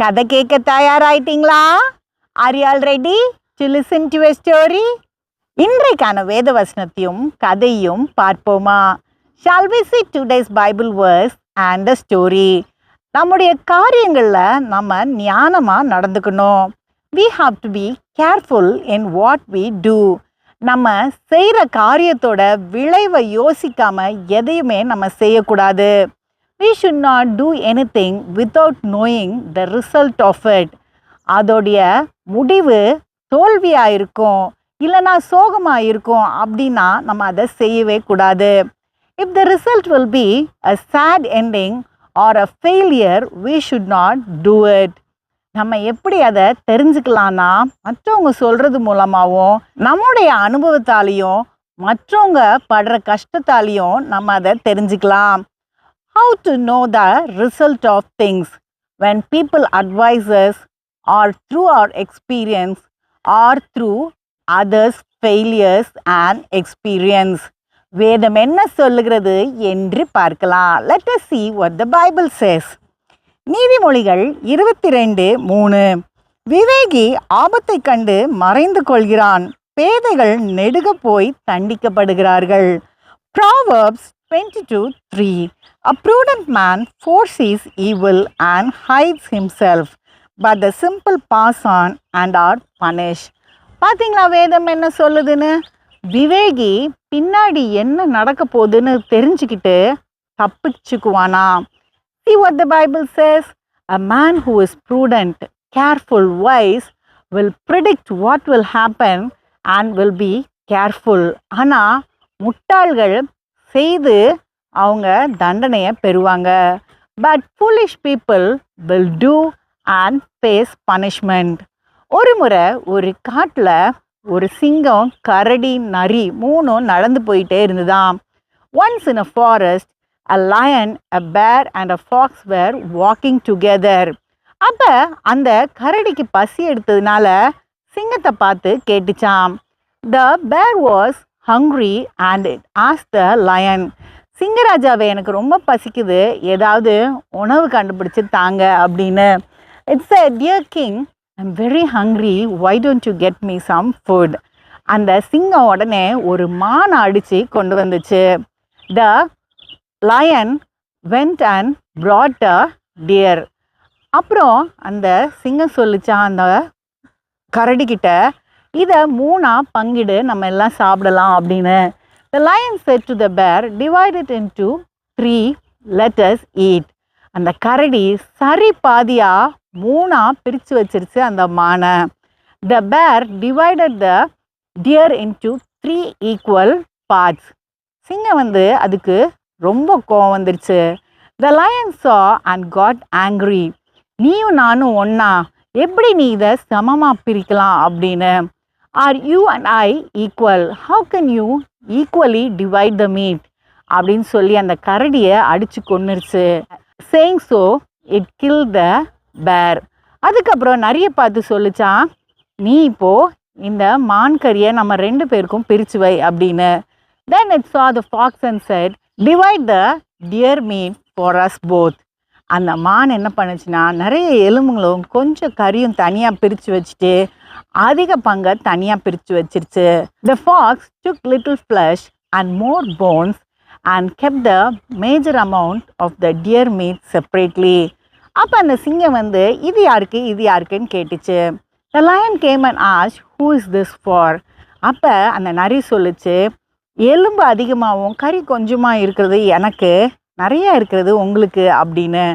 கதை கேட்க தயாராயிட்டீங்களா? Are you all ready to listen to story இன்றைக்கான வேத வசனத்தையும் கதையும் பார்ப்போமா? Shall we see today's Bible verse and the story நம்முடைய காரியங்களில் நம்ம ஞானமாக நடந்துக்கணும். We have to be careful in what we do நம்ம செய்கிற காரியத்தோட விளைவை யோசிக்காமல் எதையுமே நம்ம செய்யக்கூடாது. We should not do any thing without knowing the result of it அதோடைய முடிவு தோல்வியாக இருக்கும். இல்லைனா சோகமாக இருக்கும் அப்படின்னா நம்ம அதை செய்யவே கூடாது. If the result will be a sad ending or a failure we should not do it நம்ம எப்படி அதை தெரிஞ்சுக்கலாம்னா மற்றவங்க சொல்கிறது மூலமாகவும் நம்முடைய அனுபவத்தாலையும் மற்றவங்க படுற கஷ்டத்தாலையும் நம்ம அதை தெரிஞ்சுக்கலாம். How to know the result of things when people advise us or through our experience or through others failures and experience வேதம் என்ன சொல்லுகிறது என்று பார்க்கலாம் let us see what the bible says நீதிமொழிகள் இருபத்தி ரெண்டு மூணு விவேகி ஆபத்தை கண்டு மறைந்து கொள்கிறான் பேதைகள் நெடுக போய் தண்டிக்கப்படுகிறார்கள் Proverbs 22 3 A prudent man foresees evil and hides himself, but the simple pass on and are punished. பார்த்தீங்களா வேதம் என்ன சொல்லுதுன்னு விவேகி பின்னாடி என்ன நடக்க போகுதுன்னு தெரிஞ்சுக்கிட்டு தப்பிச்சுக்குவானா see what the Bible says a man who is prudent careful wise will predict what will happen and will be careful ஆனால் முட்டாள்கள் செய்து அவங்க தண்டனையை பெறுவாங்க. But foolish people will do and face punishment ஒரு முறை ஒரு காட்டில் ஒரு சிங்கம் கரடி நரி மூணும் நடந்து போயிட்டே இருந்ததாம். Once in a forest a lion a bear and a fox were walking together அப்போ அந்த கரடிக்கு பசி எடுத்ததுனால சிங்கத்தை பார்த்து கேட்டுச்சாம். The bear was hungry and as the lion சிங்கராஜாவை எனக்கு ரொம்ப பசிக்குது. ஏதாவது உணவு கண்டுபிடிச்சு தாங்க அப்படின்னு. It's a dear king I'm very hungry why don't you get me some food அந்த சிங்கம் உடனே ஒரு மானை அடித்து கொண்டு வந்துச்சு. The lion went and brought a deer அப்புறம் அந்த சிங்கம் சொல்லிச்சான் அந்த கரடிக்கிட்ட இதை மூணாக பங்கிடு நம்ம எல்லாம் சாப்பிடலாம் அப்படின்னு. The lion said to the bear divided into three let us eat அந்த கரடி சரி பாதியாக மூணாக பிரித்து வச்சிருச்சு அந்த மானை. The bear divided the deer into three equal parts சிங்கம் வந்து அதுக்கு ரொம்ப கோவம் வந்துருச்சு. The lion saw and got angry நீயும் நானும் ஒன்னா எப்படி நீ இதை சமமாக பிரிக்கலாம் அப்படின்னு. Are you and I equal how can you equally divide the meat அப்படின்னு சொல்லி அந்த கரடியை அடித்து கொன்னுருச்சு. சேங் so it kill the bear அதுக்கப்புறம் நிறைய பார்த்து சொல்லிச்சான் நீ இப்போது இந்த மான்கறியை நம்ம ரெண்டு பேருக்கும் பிரிச்சு வை அப்படின்னு. Then it saw the fox and said divide the deer meat for us both அந்த மான் என்ன பண்ணுச்சுன்னா நிறைய எலும்புங்களும் கொஞ்சம் கறியும் தனியாக பிரித்து வச்சுட்டு அதிக பங்கை தனியாக பிரித்து வச்சிருச்சு. The fox took little flesh and more bones and kept the major amount of the deer meat separately அப்போ அந்த சிங்கம் வந்து இது யாருக்கு? இது யாருக்குன்னு கேட்டுச்சு. த லயன் கேம் அண்ட் ஆஷ் ஹூ இஸ் திஸ் ஃபார் அப்போ அந்த நரி சொல்லுச்சு எலும்பு அதிகமாகவும் கறி கொஞ்சமாக இருக்கிறது எனக்கு நிறைய இருக்கிறது உங்களுக்கு அப்படின்னு.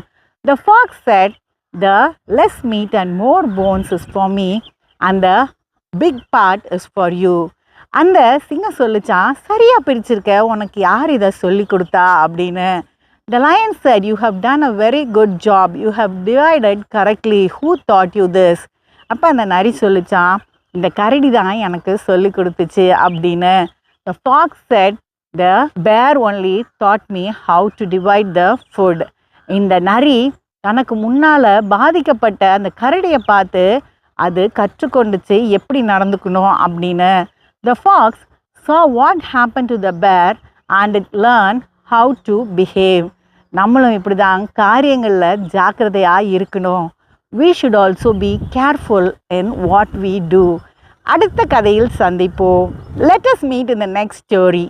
The fox said the less meat and more bones is for me அந்த the big part is for you அந்த சிங்கம் சொல்லிச்சான் சரியாக பிரிச்சிருக்க உனக்கு யார் இதை சொல்லி கொடுத்தா? அப்படின்னு. The lion said you have done a very good job you have divided correctly who taught you this அப்போ அந்த நரி சொல்லிச்சான் இந்த கரடி தான் எனக்கு சொல்லி கொடுத்துச்சு அப்படின்னு. த fox said the bear only taught me how to divide the food இந்த நரி தனக்கு முன்னால் பாதிக்கப்பட்ட அந்த கரடியை பார்த்து அது கற்றுக்கொண்டுச்சு எப்படி நடந்துக்கணும்? அப்படின்னு. The fox saw what happen to the bear and it learn how to behave நம்மளும் இப்படி தான் காரியங்களில் ஜாக்கிரதையாக இருக்கணும். We should also be careful in what we do அடுத்த கதையில் சந்திப்போம். Let's meet in the next story